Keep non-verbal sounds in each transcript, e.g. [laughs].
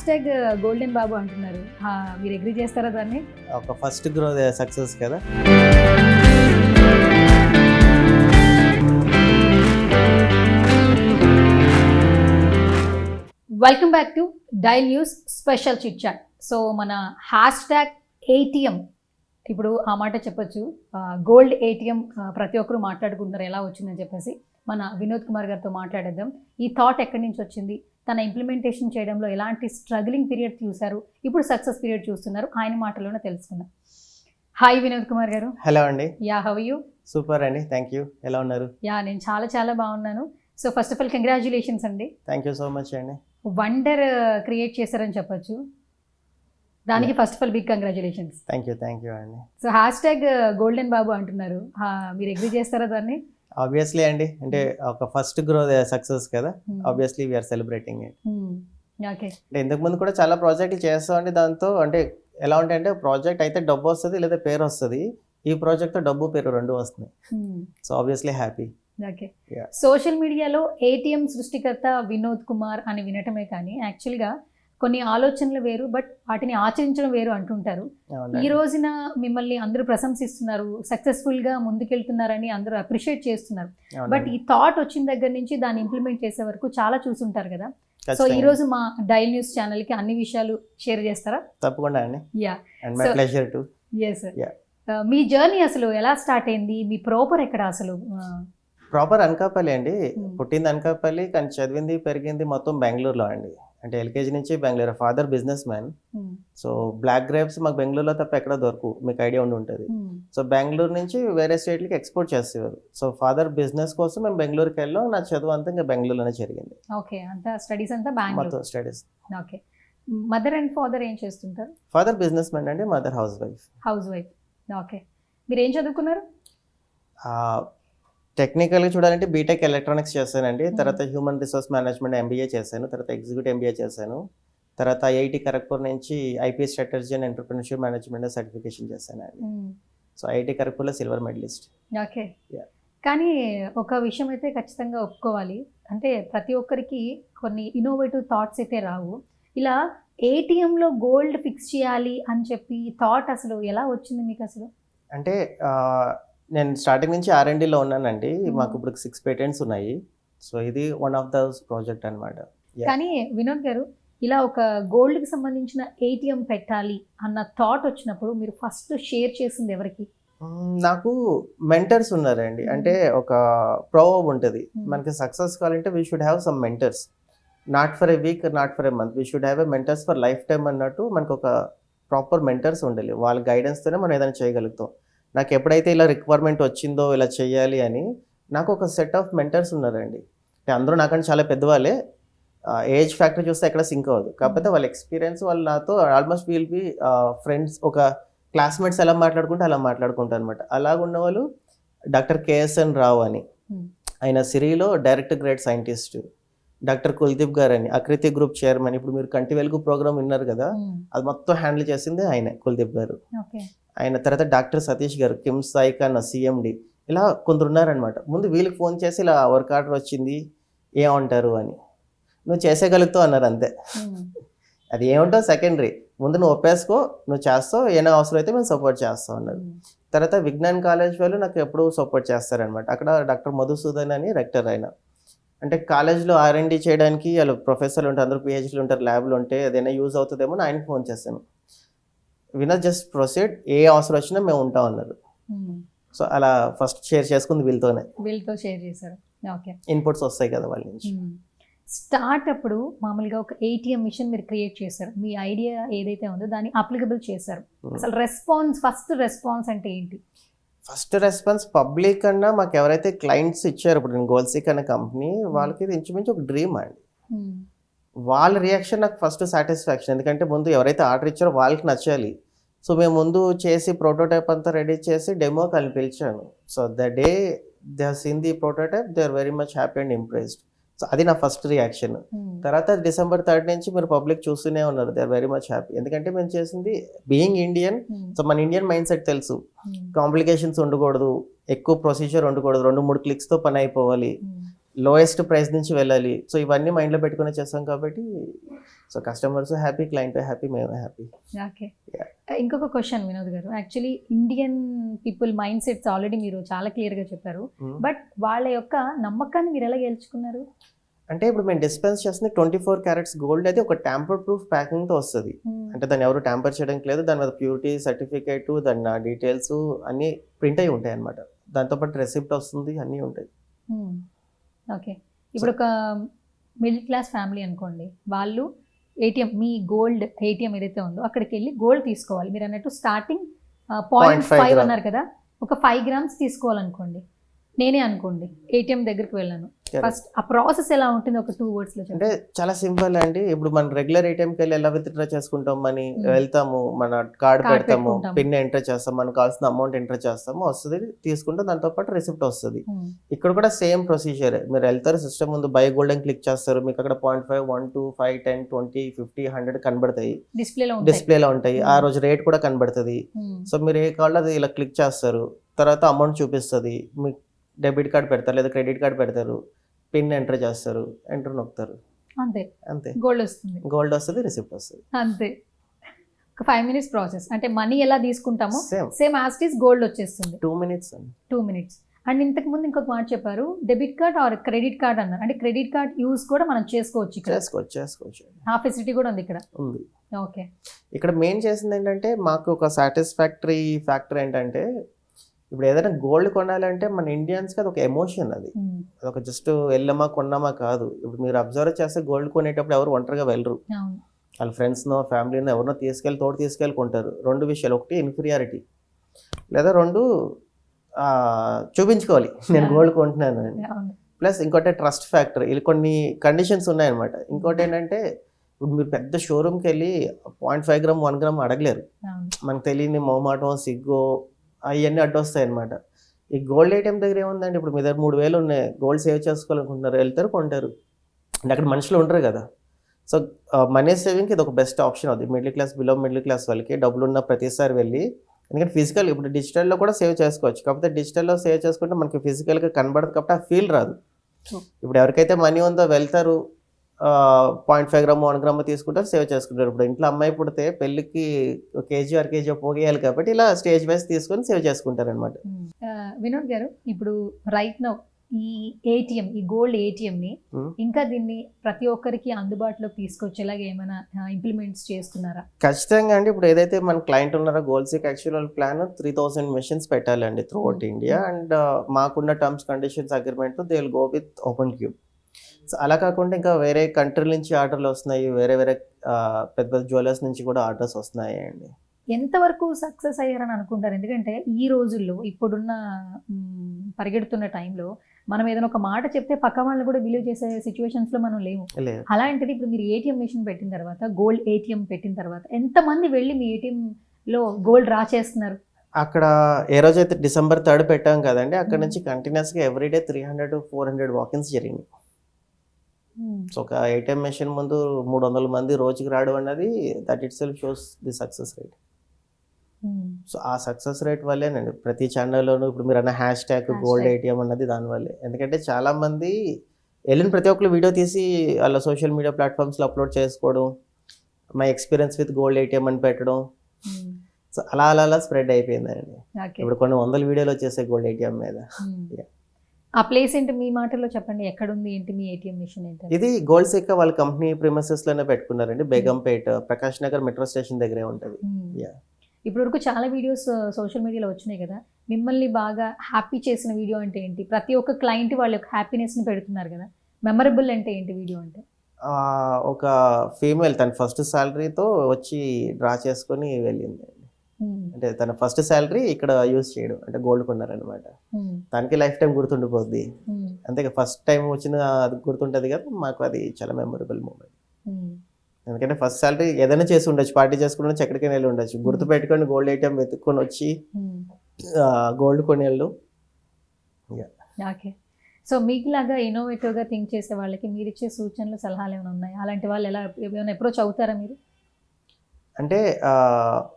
Hash tag golden Babu అంటున్నారు. మీరు agree చేస్తారా దాన్ని? ఒక ఫస్ట్ గ్రో సక్సెస్ కదా? Welcome back to Dial News special chit chat so మన హ్యాష్ ట్యాగ్ ఏటీఎం ఇప్పుడు ఆ మాట చెప్పొచ్చు. గోల్డ్ ఏటీఎం ప్రతి ఒక్కరు మాట్లాడుకుంటున్నారు ఎలా వచ్చిందని చెప్పేసి మన వినోద్ కుమార్ గారితో మాట్లాడేద్దాం. ఈ థాట్ ఎక్కడి నుంచి వచ్చింది? తన ఇంప్లిమెంటేషన్ చేయడంలో ఎలాంటి స్ట్రగ్లింగ్ పీరియడ్ చూశారు? ఇప్పుడు సక్సెస్ పీరియడ్ చూస్తున్నారు. ఆయన మాటల్లోనే తెలుసుకుందాం. హాయ్ వినోద్ కుమార్ గారు. హలో అండి. యా హవ్ యూ సూపర్ అండి. థ్యాంక్ యూ ఎలా ఉన్నారు? యా నేను చాలా చాలా బాగున్నాను. So first of all congratulations అండి. థ్యాంక్ యూ సో మచ్ అండి. వండర్ క్రియేట్ చేశారని చెప్పొచ్చు. దానికి first of all big congratulations thank you thank you అండి. So hashtag golden Babu అంటున్నారు. మీరు అగ్రి చేస్తారా దాన్ని? ఆబ్వియస్లీ అండి అంటే ఒక ఫస్ట్ గ్రో సక్సెస్ కదా. Obviously we are celebrating it అంటే ఇంతకు ముందు కూడా చాలా ప్రాజెక్టులు చేస్తామండి దాంతో. అంటే ఎలా ఉంటాయంటే ప్రాజెక్ట్ అయితే డబ్బు వస్తుంది లేదా పేరు వస్తుంది. ఈ ప్రాజెక్ట్తో డబ్బు పేరు రెండు వస్తున్నాయి. So obviously happy. సోషల్ మీడియాలో ఏటీఎం సృష్టికర్త వినోద్ కుమార్ అని వినటమే కానీ యాక్చువల్గా కొన్ని ఆలోచనలు వేరు బట్ వాటిని ఆచరించడం వేరు అంటుంటారు. ఈ రోజున మిమ్మల్ని అందరూ ప్రశంసిస్తున్నారు సక్సెస్ఫుల్గా ముందుకెళ్తున్నారని అందరూ అప్రిషియేట్ చేస్తున్నారు. బట్ ఈ థాట్ వచ్చిన దగ్గర నుంచి దాన్ని ఇంప్లిమెంట్ చేసే వరకు చాలా చూసుంటారు కదా? సో ఈ రోజు మా డైల్ న్యూస్ ఛానల్కి అన్ని విషయాలు షేర్ చేస్తారా? తప్పకుండా అండి. యా. Pleasure to. ఎస్. మీ జర్నీ అసలు ఎలా స్టార్ట్ అయింది? మీ ప్రాపర్ ఎక్కడ అసలు? ప్రాపర్ అనకాపల్లి అండి. Hmm. పుట్టింది అనకాపల్లి కానీ చదివింది పెరిగింది మొత్తం బెంగళూరులో అండి. అంటే ఎల్కేజీ నుంచి Bengaluru. Father businessman hmm, so black grapes మాకు బెంగళూరులో తప్ప ఎక్కడ దొరకవు మీకు ఐడియా ఉండి ఉంటుంది. Hmm, సో బెంగళూరు నుంచి వేరే స్టేట్లకి ఎక్స్పోర్ట్ చేసేవారు. సో ఫాదర్ బిజినెస్ కోసం మేము బెంగళూరుకి వెళ్ళాం. నా చదువు అంతా ఇంకా బెంగళూరులోనే జరిగింది. ఓకే అంతా స్టడీస్ అంతా మొత్తం studies okay. Mother and father ఏం చేస్తుంటారు? ఫాదర్ బిజినెస్ మ్యాన్ అండి mother house wife house wife okay. మీరు ఏం చదువుకున్నారు టెక్నికల్గా చూడాలంటే బీటెక్ ఎలక్ట్రానిక్స్ చేశానండి. తర్వాత హ్యూమన్ రిసోర్స్ మేనేజ్మెంట్ ఎంబీఏ చేశాను. తర్వాత ఎగ్జిక్యూటివ్ ఎంబీఏ చేశాను. తర్వాత ఐఐటి ఖరగ్పూర్ నుంచి IPS strategy and entrepreneurship management certification చేశానండి Hmm. సో ఐఐటి ఖరగ్పూర్లో సిల్వర్ మెడలిస్ట్ ఓకే. కానీ ఒక విషయం అయితే ఖచ్చితంగా ఒప్పుకోవాలి. అంటే ప్రతి ఒక్కరికి కొన్ని ఇన్నోవేటివ్ థాట్స్ అయితే రావు. ఇలా ఏటీఎంలో గోల్డ్ ఫిక్స్ చేయాలి అని చెప్పి థాట్ అసలు ఎలా వచ్చింది మీకు అసలు? అంటే నేను స్టార్టింగ్ నుంచి ఆర్ఎండిలో ఉన్నానండి. Hmm. మాకు ఇప్పుడు సిక్స్ పేటెంట్స్ ఉన్నాయి. సో ఇది వన్ ఆఫ్ ద ప్రాజెక్ట్ అనమాట. కానీ వినోద్ గారు ఇలా ఒక గోల్డ్కి సంబంధించిన ఏటీఎం పెట్టాలి అన్న థాట్ వచ్చినప్పుడు మీరు ఫస్ట్ షేర్ చేసింది ఎవరికి? నాకు మెంటర్స్ ఉన్నారండి. అంటే ఒక ప్రోవబ్ ఉంటుంది. మనకి సక్సెస్ కావాలంటే we should have some mentors not for a week not for a month we should have a mentors for lifetime అన్నట్టు మనకు ఒక ప్రాపర్ మెంటర్స్ ఉండాలి వాళ్ళ గైడెన్స్తోనే మనం ఏదైనా చేయగలుగుతాం. నాకు ఎప్పుడైతే ఇలా రిక్వైర్మెంట్ వచ్చిందో ఇలా చేయాలి అని నాకు ఒక సెట్ ఆఫ్ మెంటర్స్ ఉన్నారండి. అంటే అందరూ నాకంటే చాలా పెద్దవాళ్ళే. ఏజ్ ఫ్యాక్టర్ చూస్తే ఎక్కడ సింక్ అవ్వదు. కాకపోతే వాళ్ళ ఎక్స్పీరియన్స్ వాళ్ళు నాతో ఆల్మోస్ట్ వీల్ బి ఫ్రెండ్స్ ఒక క్లాస్మేట్స్ ఎలా మాట్లాడుకుంటే అలా మాట్లాడుకుంటారు అనమాట అలాగ ఉన్న వాళ్ళు డాక్టర్ కేఎస్ఎన్ రావు అని. Hmm. ఆయన సిరిలో direct grade scientist doctor Kuldeep గారు అని అకృతి గ్రూప్ చైర్మన్ ఇప్పుడు మీరు కంటి వెలుగు ప్రోగ్రామ్ విన్నారు కదా అది మొత్తం హ్యాండిల్ చేసింది ఆయన కుల్దీప్ గారు. ఆయన తర్వాత డాక్టర్ సతీష్ గారు కిమ్స్ సాయికాన్ సిఎండి ఇలా కొందరు ఉన్నారనమాట ముందు వీళ్ళకి ఫోన్ చేసి ఇలా వర్క్ ఆర్డర్ వచ్చింది ఏమంటారు అని. నువ్వు చేసేయగలుగుతావు అన్నారు అంతే. అది ఏమంటావు సెకండరీ. ముందు నువ్వు ఒప్పేసుకో నువ్వు చేస్తావు ఏమైనా అవసరం అయితే మేము సపోర్ట్ చేస్తావు అన్నారు. తర్వాత విజ్ఞాన్ కాలేజ్ వాళ్ళు నాకు ఎప్పుడూ సపోర్ట్ చేస్తారనమాట అక్కడ డాక్టర్ మధుసూదన్ అని రెక్టర్ ఆయన. అంటే కాలేజ్లో ఆర్ఎండి చేయడానికి వాళ్ళు ప్రొఫెసర్లు ఉంటారు అందరూ పిహెచ్డీలు ఉంటారు ల్యాబ్లు ఉంటే ఏదైనా యూజ్ అవుతుందేమో అని ఆయనకి ఫోన్ చేశాను. వినర్ జస్ట్ ప్రొసీడ్ ఏ అవసరం వచ్చినా మేము ఉంటాం అన్నారు. సో అలా ఫస్ట్ షేర్ చేసుకుంది వీళ్ళతోనే. వీళ్ళతో షేర్ చేశారు. ఓకే. ఇన్పుట్స్ వస్తాయి కదా వాళ్ళ నుంచి. స్టార్ట్ అప్పుడు మామూలుగా ఒక ఏటీఎం మిషన్ మీరు క్రియేట్ చేశారు. మీ ఐడియా ఏదైతే ఉందో దాన్ని అప్లికబుల్ చేశారు. అసలు రెస్పాన్స్ ఫస్ట్ రెస్పాన్స్ అంటే ఏంటి? ఫస్ట్ రెస్పాన్స్ పబ్లిక్ కన్నా మాకు ఎవరైతే క్లయింట్స్ ఇచ్చారు ఇప్పుడు నేను గోల్సిక్ అనే కంపెనీ వాళ్ళకి ఇది ఇంచుమించు ఒక డ్రీమ్ అండి. Hmm. వాళ్ళ రియాక్షన్ నాకు ఫస్ట్ సాటిస్ఫాక్షన్ ఎందుకంటే ముందు ఎవరైతే ఆర్డర్ ఇచ్చారో వాళ్ళకి నచ్చాలి సో మేము ముందు చేసి ప్రోటోటైప్ అంతా రెడీ చేసి డెమో కలిపి పిలిచాను. So the day they seen the prototype they are very much happy and impressed so అది నా ఫస్ట్ రియాక్షన్ Hmm. తర్వాత డిసెంబర్ థర్డ్ నుంచి మీరు పబ్లిక్ చూస్తూనే ఉన్నారు. They are very much happy ఎందుకంటే మేము చేసింది బీయింగ్ ఇండియన్ Hmm. సో మన ఇండియన్ మైండ్ సెట్ తెలుసు. Hmm. కాంప్లికేషన్స్ ఉండకూడదు. ఎక్కువ ప్రొసీజర్ ఉండకూడదు. రెండు మూడు క్లిక్స్తో పని అయిపోవాలి. Hmm. లోయెస్ట్ ప్రైస్ నుంచి వెళ్ళాలి. సో ఇవన్నీ మైండ్లో పెట్టుకుని చేస్తాం కాబట్టి so customers happy client happy మేము హ్యాపీ ఓకే Yeah. ఇంకొక క్వశ్చన్ వినోద్ గారు. Actually Indian people mindsets already మీరు చాలా క్లియర్గా చెప్పారు. బట్ వాళ్ళ యొక్క నమ్మకాన్ని మీరు ఎలా గెలుచుకున్నారు? అంటే ఇప్పుడు మేము డిస్పెన్స్ చేస్తుంది ట్వంటీ ఫోర్ క్యారెట్స్ గోల్డ్ అయితే ఒక ట్యాంపర్ ప్రూఫ్ ప్యాకింగ్తో వస్తుంది. అంటే దాన్ని ఎవరు ట్యాంపర్ చేయడానికి లేదు. దాని మీద ప్యూరిటీ సర్టిఫికేట్ దాని డీటెయిల్స్ అన్నీ ప్రింట్ అయి ఉంటాయి అనమాట దాంతోపాటు రెసిప్ట్ వస్తుంది అన్నీ ఉంటాయి. ఓకే. ఇప్పుడు ఒక మిడిల్ క్లాస్ ఫ్యామిలీ అనుకోండి వాళ్ళు ఏటీఎం మీ గోల్డ్ ఏటీఎం ఏదైతే ఉందో అక్కడికి వెళ్ళి గోల్డ్ తీసుకోవాలి. మీరు అన్నట్టు స్టార్టింగ్ పాయింట్ 0.5 ఫైవ్. అన్నారు కదా ఒక ఫైవ్ గ్రామ్స్ తీసుకోవాలనుకోండి. నేనే అనుకోండి ఏటీఎం దగ్గరికి వెళ్ళాను. ఫస్ట్ ఆ ప్రాసెస్ ఎలా ఉంటుంది ఒక టూ వర్డ్స్లో అంటే చాలా సింపుల్ అండి ఇప్పుడు మనం రెగ్యులర్ ఏటీఎంకి వెళ్ళి ఎలా విత్డ్రా చేసుకుంటాం మనీ Hmm. వెళ్తాము మన కార్డ్ పెడతాము. పిన్ ఎంటర్ చేస్తాం మనకు కావాల్సిన అమౌంట్ ఎంటర్ చేస్తాము వస్తుంది తీసుకుంటాం దాంతో పాటు రిసిప్ట్ వస్తుంది Hmm. ఇక్కడ కూడా సేమ్ ప్రొసీజర్ మీరు వెళ్తారు సిస్టమ్ ముందు బై గోల్డ్ అని క్లిక్ చేస్తారు మీకు అక్కడ point five one two five ten twenty fifty hundred కనబడతాయి డిస్ప్లేలో ఉంటాయి డిస్ప్లేలో ఉంటాయి ఆ Hmm. రోజు రేట్ కూడా కనబడుతుంది. సో మీరు ఏ కావాలో అది ఇలా క్లిక్ చేస్తారు తర్వాత అమౌంట్ చూపిస్తుంది మీకు డెబిట్ కార్డ్ పెడతారు లేదా క్రెడిట్ కార్డ్ పెడతారు పిన్ ఎంటర్ చేస్తారు ఎంటర్ నొక్కుతారు. అంతే. అంతే. గోల్డ్ వస్తుంది. గోల్డ్ వస్తుంది రిసిప్ట్ వస్తుంది. అంతే. ఒక ఫైవ్ మినిట్స్ ప్రాసెస్. అంటే మనీ ఎలా తీసుకుంటామో సేమ్ యాజ్ ఇస్ గోల్డ్ వచ్చేస్తుంది. Two minutes two minutes and ఇంతకు ముందు ఇంకొక మాట చెప్పారు debit card or credit card అన్నారు. అంటే క్రెడిట్ కార్డ్ యూస్ కూడా మనం చేసుకోవచ్చు ఇక్కడ. చేసుకోవచ్చు చేసుకోవచ్చు. ఆ ఫెసిలిటీ కూడా ఉంది ఇక్కడ. ఉంది. ఓకే. ఇక్కడ మెయిన్ చేసింది ఏంటంటే మాకు ఒక సాటిస్ఫాక్టరీ ఫ్యాక్టర్ ఏంటంటే ఇప్పుడు ఏదైనా గోల్డ్ కొనాలంటే మన ఇండియన్స్కి అది ఒక ఎమోషన్ అది. ఒక జస్ట్ వెళ్ళామా కొన్నామా కాదు. ఇప్పుడు మీరు అబ్జర్వ్ చేస్తే గోల్డ్ కొనేటప్పుడు ఎవరు ఒంటరిగా వెళ్ళరు. వాళ్ళ ఫ్రెండ్స్నో ఫ్యామిలీనో ఎవరినో తీసుకెళ్ళి తోడు తీసుకెళ్ళి కొంటారు. రెండు విషయాలు. ఒకటి ఇన్ఫీరియారిటీ. లేదా రెండు చూపించుకోవాలి. నేను గోల్డ్ కొంటున్నాను అని. ప్లస్ ఇంకోటి ట్రస్ట్ ఫ్యాక్టర్. ఇది కొన్ని కండిషన్స్ ఉన్నాయన్నమాట. ఇంకోటి ఏంటంటే ఇప్పుడు మీరు పెద్ద షోరూమ్కి వెళ్ళి point five gram one gram అడగలేరు. మనకు తెలియని మొహమాటం సిగ్గు అవన్నీ అడ్డొస్తాయి అనమాట ఈ గోల్డ్ ఏటీఎం దగ్గర ఏముందండి? ఇప్పుడు మీ దగ్గర మూడు వేలు ఉన్నాయి. గోల్డ్ సేవ్ చేసుకోవాలనుకుంటున్నారు. వెళ్తారు కొంటారు. అంటే అక్కడ మనుషులు ఉంటారు కదా. సో మనీ సేవింగ్కి ఇది ఒక బెస్ట్ ఆప్షన్ అవుతుంది middle class below middle class వాళ్ళకి డబ్బులు ఉన్న ప్రతిసారి వెళ్ళి ఎందుకంటే ఫిజికల్ ఇప్పుడు డిజిటల్లో కూడా సేవ్ చేసుకోవచ్చు. కాకపోతే డిజిటల్లో సేవ్ చేసుకుంటే మనకి ఫిజికల్గా కనబడదు కాబట్టి ఆ ఫీల్ రాదు. ఇప్పుడు ఎవరికైతే మనీ ఉందో వెళ్తారు point five gram one gram తీసుకుంటారు సేవ్ చేసుకుంటారు. ఇప్పుడు ఇంట్లో అమ్మాయి పుడితే పెళ్ళికి కేజీ అర కేజీ పోగేయాలి కాబట్టి ఇలా స్టేజ్ వైజ్ తీసుకొని సేవ్ చేసుకుంటారు అనమాట వినోద్ గారు ఇప్పుడు రైట్ నౌ ఈ ఏటీఎం ఈ గోల్డ్ ఏటీఎం ని Hmm. ఇంకా దీన్ని ప్రతి ఒక్కరికి అందుబాటులోకి తీసుకొచ్చేలాగా ఏమైనా ఇంప్లిమెంట్స్ చేస్తున్నారా? ఖచ్చితంగా అండి. ఇప్పుడు ఏదైతే మన క్లయింట్ ఉన్నారో గోల్సీకి actual plan three thousand machines పెట్టాలండి త్రూ అవుట్ ఇండియా అండ్ మాకున్న terms conditions agreement they will go with open cube అలా కాకుండా ఇంకా వేరే కంట్రీ నుంచి ఆర్డర్లు వస్తున్నాయి. వేరే వేరే పెద్ద పెద్ద జ్యువెలర్స్ నుంచి కూడా ఆర్డర్స్ వస్తున్నాయి అండి ఎంతవరకు సక్సెస్ అయ్యారని అనుకుంటారు? ఎందుకంటే ఈ రోజుల్లో ఇప్పుడున్న పరిగెడుతున్న టైంలో మనం ఏదైనా ఒక మాట చెప్తే పక్క వాళ్ళని కూడా బిలీవ్ చేసే సిచ్యువేషన్స్లో మనం లేదు. అలాంటిది ఇప్పుడు మీరు ఏటీఎం మిషన్ పెట్టిన తర్వాత గోల్డ్ ఏటీఎం పెట్టిన తర్వాత ఎంతమంది వెళ్ళి మీ ఏటీఎం లో గోల్డ్ డ్రా చేస్తున్నారు? అక్కడ ఏ రోజైతే డిసెంబర్ థర్డ్ పెట్టాం కదండి అక్కడ నుంచి కంటిన్యూస్గా everyday three hundred four hundred walkins జరిగినాయి. సో ఒక ఏటీఎం మెషిన్ ముందు మూడు వందల మంది రోజుకి రావడం అన్నది that itself shows the success rate so ఆ సక్సెస్ రేట్ వల్లేనండి ప్రతి ఛానల్లోనూ ఇప్పుడు మీరు అన్న హ్యాష్ ట్యాగ్. గోల్డ్ ఏటీఎం అన్నది దానివల్లే ఎందుకంటే చాలా మంది వెళ్ళిన ప్రతి ఒక్కరు వీడియో తీసి వాళ్ళ సోషల్ మీడియా ప్లాట్ఫామ్స్లో అప్లోడ్ చేసుకోవడం my experience with gold ATM అని పెట్టడం. సో అలా అలా అలా స్ప్రెడ్ అయిపోయిందండి. ఇప్పుడు కొన్ని వందల వీడియోలు వచ్చేసాయి గోల్డ్ ఏటీఎం మీద. Yeah. ఆ ప్లేస్ ఏంటి మీ మాటల్లో చెప్పండి. ఎక్కడ ఉంది ఏంటి మీ ఏటీఎం మిషన్ ఏంటి ఇది గోల్డ్ సెక్క వాళ్ళ కంపెనీ ప్రిమసెస్లోనే పెట్టుకున్నారండి బేగంపేట్ ప్రకాష్ నగర్ మెట్రో స్టేషన్ దగ్గరే ఉంటుంది. Yeah. ఇప్పటి వరకు చాలా వీడియోస్ సోషల్ మీడియాలో వచ్చినాయి కదా. మిమ్మల్ని బాగా హ్యాపీ చేసిన వీడియో అంటే ఏంటి? ప్రతి ఒక్క క్లయింట్ వాళ్ళ యొక్క హ్యాపీనెస్ని పెడుతున్నారు కదా. మెమరబుల్ అంటే ఏంటి వీడియో అంటే? ఒక ఫీమేల్ తన ఫస్ట్ శాలరీతో వచ్చి డ్రా చేసుకొని వెళ్ళింది. Hmm. అంటే తన ఫస్ట్ శాలరీ ఇక్కడ యూజ్ చేయడం అంటే గోల్డ్ కొన్నారనమాట Hmm. తనకి లైఫ్ టైం గుర్తుండిపోద్ది. Hmm. అంతే ఫస్ట్ టైం వచ్చిన అది గుర్తుంటుంది కదా మాకు అది చాలా మెమరబుల్ మూమెంట్ Hmm. ఎందుకంటే ఫస్ట్ శాలరీ ఏదైనా చేసి ఉండొచ్చు పార్టీ చేసుకుని ఎక్కడికైనా వెళ్ళి ఉండొచ్చు. గుర్తు పెట్టుకొని గోల్డ్ ఐటమ్ వెతుక్కొని వచ్చి Hmm. గోల్డ్ కొనేళ్ళు. ఓకే సో మీకులాగా ఇన్నోవేటివ్గా థింక్ చేసే వాళ్ళకి మీరు ఇచ్చే సూచనలు సలహాలు ఏమైనా ఉన్నాయి? అలాంటి వాళ్ళు ఎలా ఏమైనా అప్రోచ్ అవుతారా మీరు? అంటే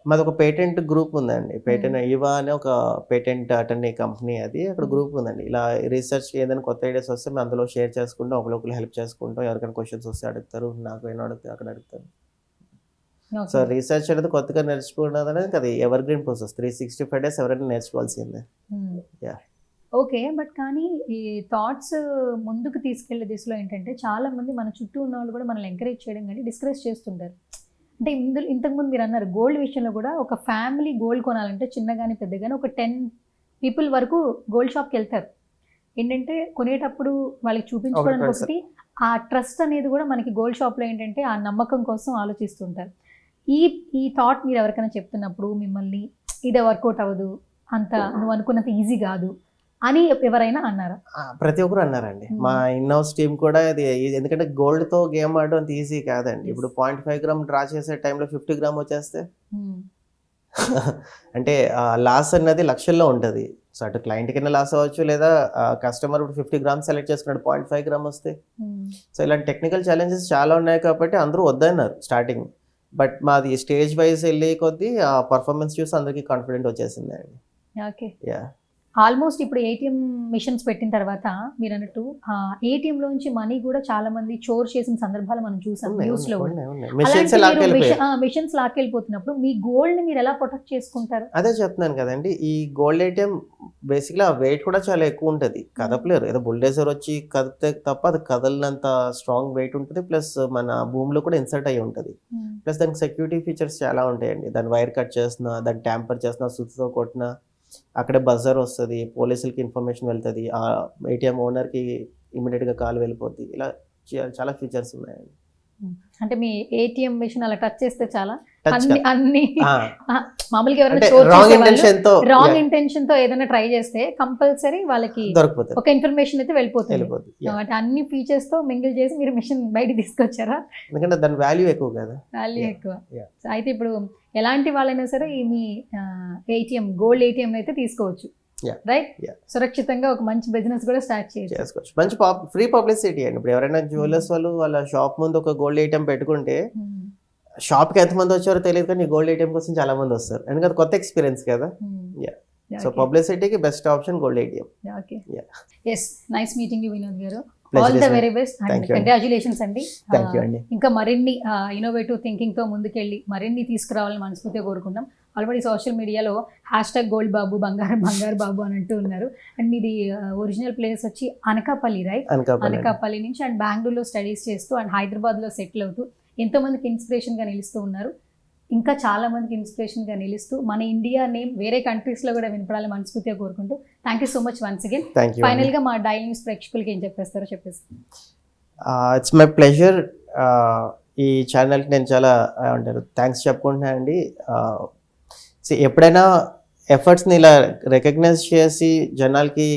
మాది ఒక పేటెంట్ గ్రూప్ ఉందండి. పేటెంట్ ఇవా అనే ఒక పేటెంట్ అటర్నీ కంపెనీ అది. అక్కడ గ్రూప్ ఉందండి. ఇలా రీసెర్చ్ ఏదైనా కొత్త ఐడియాస్ వస్తే మేము అందులో షేర్ చేసుకుంటాం. ఒకరికొకరు హెల్ప్ చేసుకుంటాం. ఎవరికైనా క్వశ్చన్స్ వస్తే అడుగుతారు. నాకు ఏమైనా అడిగితే అక్కడ అడుగుతారు. సో రీసెర్చ్ అనేది కొత్తగా నేర్చుకున్నది అనేది అది evergreen process three sixty five days ఎవరైనా నేర్చుకోవాల్సిందే. Yeah. ఓకే. బట్ కానీ ఈ థాట్స్ ముందుకు తీసుకెళ్ళే దిశలో ఏంటంటే చాలా మంది మన చుట్టూ ఉన్న వాళ్ళు కూడా మనల్ని ఎంకరేజ్ చేయడం కానీ డిస్కరేజ్ చేస్తుంటారు. అంటే ఇందులో ఇంతకుముందు మీరు అన్నారు గోల్డ్ విషయంలో కూడా ఒక ఫ్యామిలీ గోల్డ్ కొనాలంటే చిన్నగాని పెద్దగాని ఒక టెన్ పీపుల్ వరకు గోల్డ్ షాప్కి వెళ్తారు. ఏంటంటే కొనేటప్పుడు వాళ్ళకి చూపించుకోవడానికి ఒకటి ఒకటి ఆ ట్రస్ట్ అనేది కూడా మనకి గోల్డ్ షాప్లో ఏంటంటే ఆ నమ్మకం కోసం ఆలోచిస్తుంటారు. ఈ ఈ థాట్ మీరు ఎవరికైనా చెప్తున్నప్పుడు మిమ్మల్ని ఇది వర్కౌట్ అవ్వదు అంత నువ్వు అనుకున్నంత ఈజీ కాదు అని ఎవరైనా అన్నారా? ప్రతి ఒక్కరు అన్నారండి. మా ఇన్ హౌస్ టీమ్ కూడా ఇది ఎందుకంటే గోల్డ్తో గేమ్ ఆడడం అంత ఈజీ కాదండి. ఇప్పుడు పాయింట్ ఫైవ్ గ్రామ్ డ్రా చేసే టైంలో ఫిఫ్టీ గ్రామ్ వచ్చేస్తే [laughs] అంటే లాస్ అన్నది లక్షల్లో ఉంటుంది. సో అటు క్లయింట్ కింద లాస్ అవ్వచ్చు లేదా కస్టమర్ ఇప్పుడు ఫిఫ్టీ గ్రామ్స్ సెలెక్ట్ చేసుకున్నాడు పాయింట్ ఫైవ్ గ్రామ్ వస్తే. సో ఇలాంటి టెక్నికల్ ఛాలెంజెస్ చాలా ఉన్నాయి కాబట్టి అందరూ వద్దన్నారు స్టార్టింగ్ బట్ మాది స్టేజ్ వైజ్ వెళ్ళే కొద్దీ ఆ పర్ఫార్మెన్స్ చూసి అందరికీ కాన్ఫిడెంట్ వచ్చేసింది అండి ఓకే యా ఆల్మోస్ట్ ఇప్పుడు ఏటీఎం మిషన్స్ పెట్టిన తర్వాత మీరు అన్నట్టు ఏటీఎం లోంచి మనీ కూడా చాలా మంది చోర్ చేసిన సందర్భాలు మనం చూసాం న్యూస్లో. మెషిన్స్ లాక్కెళ్ళిపోతున్నప్పుడు మీ గోల్డ్ని మీరు ఎలా ప్రొటెక్ట్ చేసుకుంటారు? అదే చెప్తున్నాను కదండి ఈ గోల్డ్ ఏటీఎం బేసిక్లీ ఆ వెయిట్ కూడా చాలా ఎక్కువ ఉంటుంది. కదపలేరు. ఏదో బుల్డేజర్ వచ్చి కదిపితే తప్ప అది కదలనంత స్ట్రాంగ్ వెయిట్ ఉంటుంది ప్లస్ మన భూమిలో కూడా ఇన్సర్ట్ అయ్యి ఉంటుంది. ప్లస్ దానికి సెక్యూరిటీ ఫీచర్స్ చాలా ఉంటాయండి. దాని వైర్ కట్ చేసిన దాన్ని ట్యాంపర్ చేసిన సుత్తితో కొట్టిన అక్కడే బజర్ వస్తుంది పోలీసులకి ఇన్ఫర్మేషన్ వెళ్తుంది ఆ ఏటీఎం ఓనర్కి ఇమీడియట్గా కాల్ వెళ్ళిపోద్ది. ఇలా చాలా ఫీచర్స్ ఉన్నాయండి. అంటే మీ ఏటీఎం మిషన్ అలా టచ్ చేస్తే చాలా? అన్ని మామూలుగా ఎవరైనా రాంగ్ ఇంటెన్షన్తో ఏదైనా ట్రై చేస్తే కంపల్సరీ వాళ్ళకి ఒక ఇన్ఫర్మేషన్ అయితే వెళ్ళిపోతుంది. కాబట్టి అన్ని ఫీచర్స్తో మింగిల్ చేసి మీరు మిషన్ బయటికి తీసుకొచ్చారా? ఎందుకంటే దాని వాల్యూ ఎక్కువ కదా. వాల్యూ ఎక్కువ. అయితే ఇప్పుడు ఎలాంటి వాళ్ళైనా సరే ఈ మీ ఏటీఎం గోల్డ్ ఏటీఎం అయితే తీసుకోవచ్చు. రైట్. సురక్షితంగా ఒక మంచి బిజినెస్ కూడా స్టార్ట్ చేసుకోవచ్చు. మంచి ఫ్రీ పబ్లిసిటీ అండి. ఇప్పుడు ఎవరైనా జ్యువెలర్స్ వాళ్ళు వాళ్ళ షాప్ ముందు ఒక గోల్డ్ ఏటీఎం పెట్టుకుంటే Hmm. షాప్కి ఎంతమంది వచ్చారో తెలియదు కానీ గోల్డ్ ఏటీఎం కోసం చాలా మంది వస్తారు. ఎందుకంటే కొత్త ఎక్స్పీరియన్స్ కదా. Yeah. So పబ్లిసిటీకి best option gold ATM okay. Yes nice meeting you Vinod గారు. All the very best and. Congratulations అండి యూ ఇంకా మరిన్ని ఇన్నోవేటివ్ థింకింగ్తో ముందుకెళ్ళి మరిన్ని తీసుకురావాలని మనస్ఫూర్తిగా కోరుకుంటాం already social media hashtag gold Babu బంగారు బంగారు బాబు అని అంటూ ఉన్నారు. అండ్ మీది ఒరిజినల్ ప్లేస్ వచ్చి అనకాపల్లి రైట్ అనకాపల్లి అనకాపల్లి నుంచి అండ్ బెంగళూరులో స్టడీస్ చేస్తూ అండ్ హైదరాబాద్లో సెటిల్ అవుతూ ఎంతో మందికి ఇన్స్పిరేషన్గా నిలుస్తూ ఉన్నారు. ఇంకా చాలా మందికి ఇన్స్పిరేషన్గా నిలుస్తూ మన ఇండియా నేమ్ వేరే కంట్రీస్లో కూడా వినపడాలని మనస్ఫూర్తిగా కోరుకుంటూ thank you so much once again thank you ఫైనల్గా మా డైల్ న్యూస్ ప్రేక్షకులకి ఏం చెప్పేస్తారో చెప్పేసి. ఇట్స్ మై ప్లెజర్ ఈ ఛానల్కి నేను చాలా ఏమంటారు థ్యాంక్స్ చెప్పుకుంటున్నాను అండి. ఎప్పుడైనా ఎఫర్ట్స్ని ఇలా రికగ్నైజ్ చేసి జనాలకి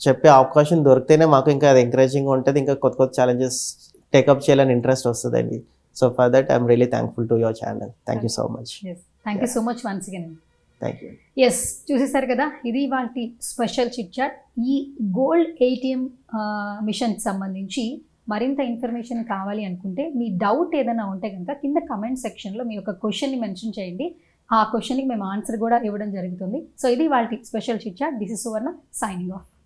చెప్పే అవకాశం దొరికితేనే మాకు ఇంకా అది ఎంకరేజింగ్ ఉంటుంది. ఇంకా కొత్త కొత్త ఛాలెంజెస్ టేకప్ చేయాలని ఇంట్రెస్ట్ వస్తుందండి. So for that I'm really thankful to your channel thank you so much thank you so much once again thank you yes చూసేసారు కదా? ఇది వాటి స్పెషల్ చిట్ చాట్ ఈ గోల్డ్ ఏటీఎం మిషన్కి సంబంధించి మరింత ఇన్ఫర్మేషన్ కావాలి అనుకుంటే మీ డౌట్ ఏదైనా ఉంటే కనుక కింద కమెంట్ సెక్షన్లో మీ యొక్క క్వశ్చన్ని మెన్షన్ చేయండి. ఆ క్వశ్చన్కి మేము ఆన్సర్ కూడా ఇవ్వడం జరుగుతుంది. సో ఇది వాళ్ళకి special chit chat this is Suvarna signing off